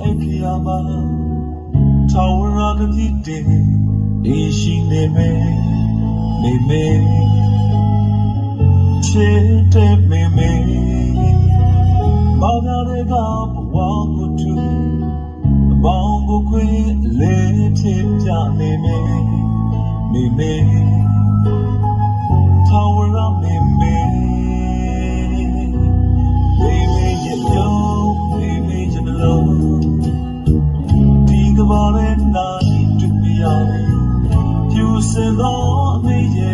အိတ်ခရမှာထာဝရကတိတဲ့အေးရှိနေမယ်မေမေချစ်တဲ့မေမေဘာသာတွေကဘဝကိုတူအမောင်ကိုခွေလေးဖြစ်ကြနေမယ်မေမေထာဝရမေမေ Baby, 我没见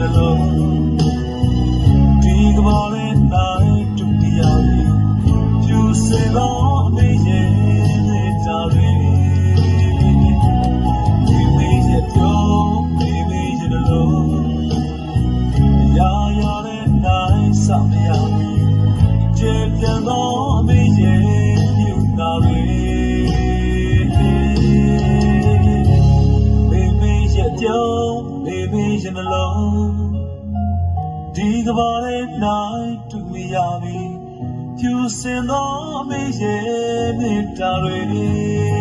you know. ဒီကဘာနဲ့နိုင်တူတရားလေးကျူစင်တော့အမေရဲ့ baby, you alone. ဒီကဘာနဲ့နိုင်တူမရပြီဖြူစင်သောအမေရဲ့မေတ္တာတွေ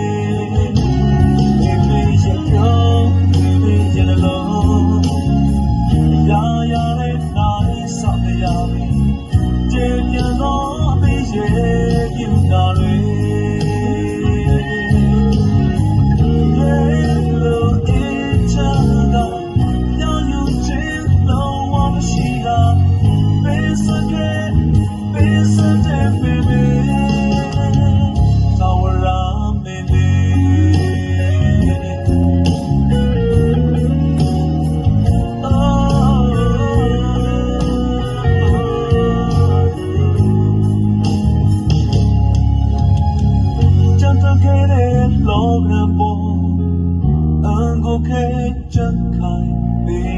睁开，睁开